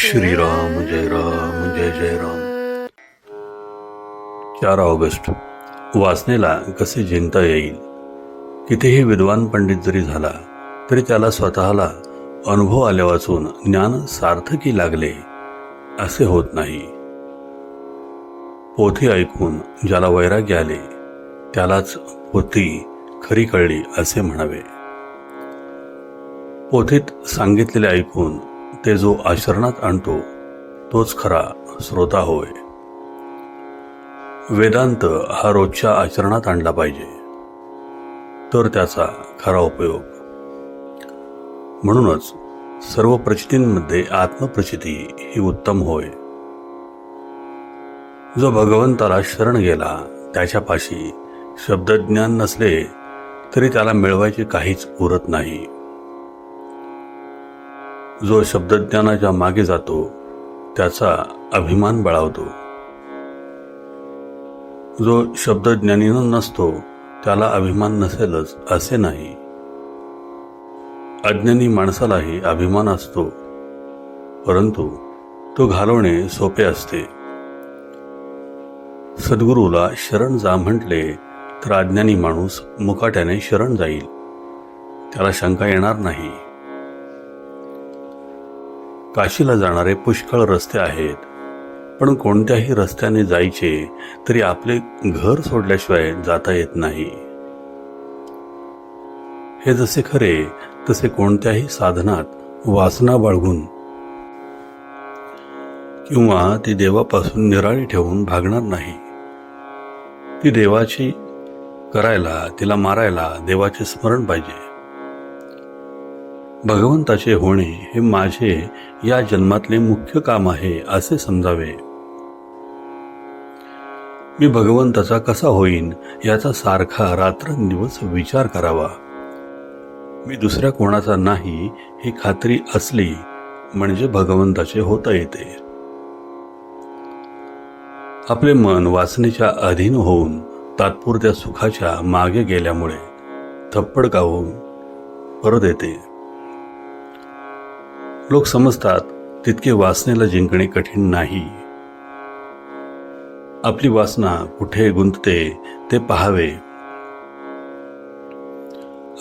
श्रीराम जय राम जय जय राम। चार ऑगस्ट. वाचनेला कसे जिंकता येईल? कितीही विद्वान पंडित जरी झाला तरी त्याला स्वतःला अनुभव आल्या वाचून ज्ञान सार्थकी लागले असे होत नाही. पोथी ऐकून ज्याला वैराग्य आले त्यालाच पोथी खरी कळली असे म्हणावे. पोथीत सांगितलेले ऐकून ते जो आचरणात आणतो तोच खरा श्रोता होय. वेदांत हा रोजच्या आचरणात आणला पाहिजे. तर त्याचा खरा उपयोग. म्हणूनच सर्व प्रचितींमध्ये आत्मप्रचिती ही उत्तम होय. जो भगवंताला शरण गेला त्याच्यापाशी शब्दज्ञान नसले तरी त्याला मिळवायचे काहीच उरत नाही. जो शब्दज्ञानाच्या मागे जातो त्याचा अभिमान बळावतो. जो शब्दज्ञानी नसतो त्याला अभिमान नसेलच असे नाही. अज्ञानी माणसालाही अभिमान असतो परंतु तो घालवणे सोपे असते. सद्गुरूला शरण जा म्हटले तर अज्ञानी माणूस मुकाट्याने शरण जाईल. त्याला शंका येणार नाही. काशीला जाणारे पुष्कळ रस्ते आहेत. पण कोणत्याही रस्त्याने जायचे तरी आपले घर सोडल्याशिवाय जाता येत नाही. हे जसे खरे तसे कोणत्याही साधनात वासना बाळगून किंवा ती देवापासून निराळी ठेवून भागणार नाही. ती देवाची करायला तिला मारायला देवाचे स्मरण पाहिजे. भगवंताचे होणे हे माझे या जन्मातले मुख्य काम आहे असे समजावे. मी भगवंताचा कसा होईन याचा सारखा रात्रंदिवस विचार करावा. मी दुसऱ्या कोणाचा नाही ही खात्री असली म्हणजे भगवंताचे होता येते. आपले मन वासनेच्या अधीन होऊन तात्पुरत्या सुखाच्या मागे गेल्यामुळे थप्पड काहून परत येते. लोक समजतात तितके वासनेला जिंकणे कठीण नाही. आपली वासना कुठे गुंतते ते पहावे.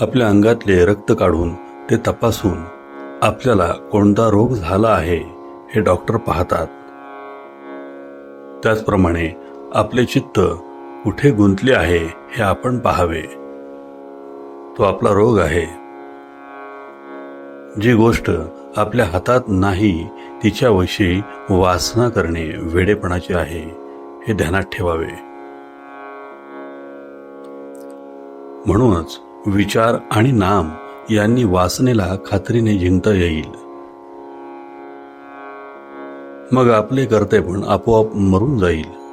आपल्या अंगातले रक्त काढून ते तपासून आपल्याला कोणता रोग झाला आहे हे डॉक्टर पाहतात. त्याचप्रमाणे आपले चित्त कुठे गुंतले आहे हे आपण पाहावे. तो आपला रोग आहे. जी गोष्ट आपल्या हातात नाही तिच्याविषयी वासना करणे वेडेपणाचे आहे हे ध्यानात ठेवावे. म्हणूनच विचार आणि नाम यांनी वासनेला खात्रीने जिंकता येईल. मग आपले करते पण आपोआप मरून जाईल.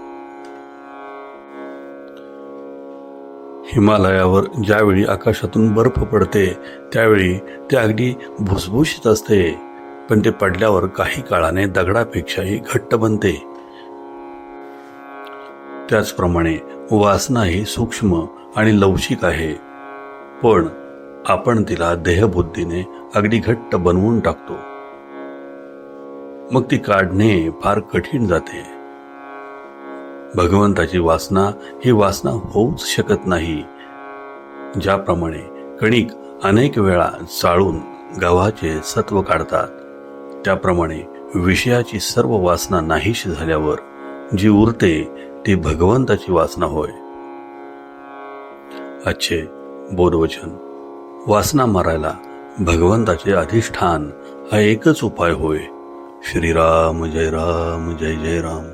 हिमालयावर ज्यावेळी आकाशातून बर्फ पडते त्यावेळी ते अगदी भुसभुशीत असते. पण ते पडल्यावर काही काळाने दगडापेक्षाही घट्ट बनते. त्याचप्रमाणे वासना ही सूक्ष्म आणि लवचिक आहे. पण आपण तिला देहबुद्धीने अगदी घट्ट बनवून टाकतो. मग ती काढणे फार कठीण जाते. भगवंताची वासना ही वासना होऊच शकत नाही. ज्याप्रमाणे कणिक अनेक वेळा चाळून गव्हाचे सत्व काढतात त्याप्रमाणे विषयाची सर्व वासना नाहीशी झाल्यावर जी उरते ती भगवंताची वासना होय. अच्छे बोधवचन वासना मारायला भगवंताचे अधिष्ठान हा एकच उपाय होय. श्रीराम जय राम जय जय राम.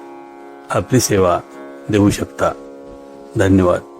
आपली सेवा देऊ शकता. धन्यवाद.